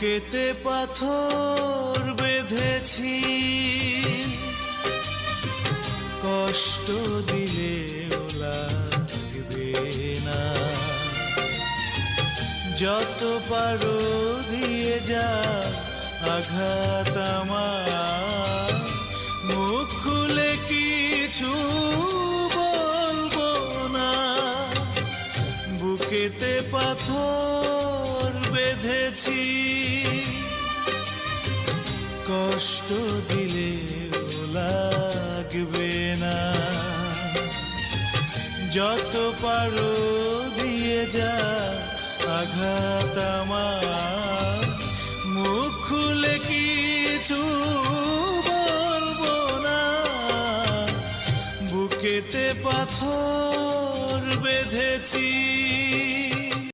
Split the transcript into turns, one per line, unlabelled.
বুকেতে পাথর বেঁধেছি। কষ্ট দিলে লাগবে না। যত পারো দিয়ে যা, আঘাত আমার। মুখ খুলে কিছু বলব না। বুকেতে পাথর বেঁধেছি। কষ্ট দিলে লাগবে না। যত পারো দিয়ে যা, আঘাত আমার। মুখ খুলে কিছু বলব না। বুকেতে পাথর বেঁধেছি।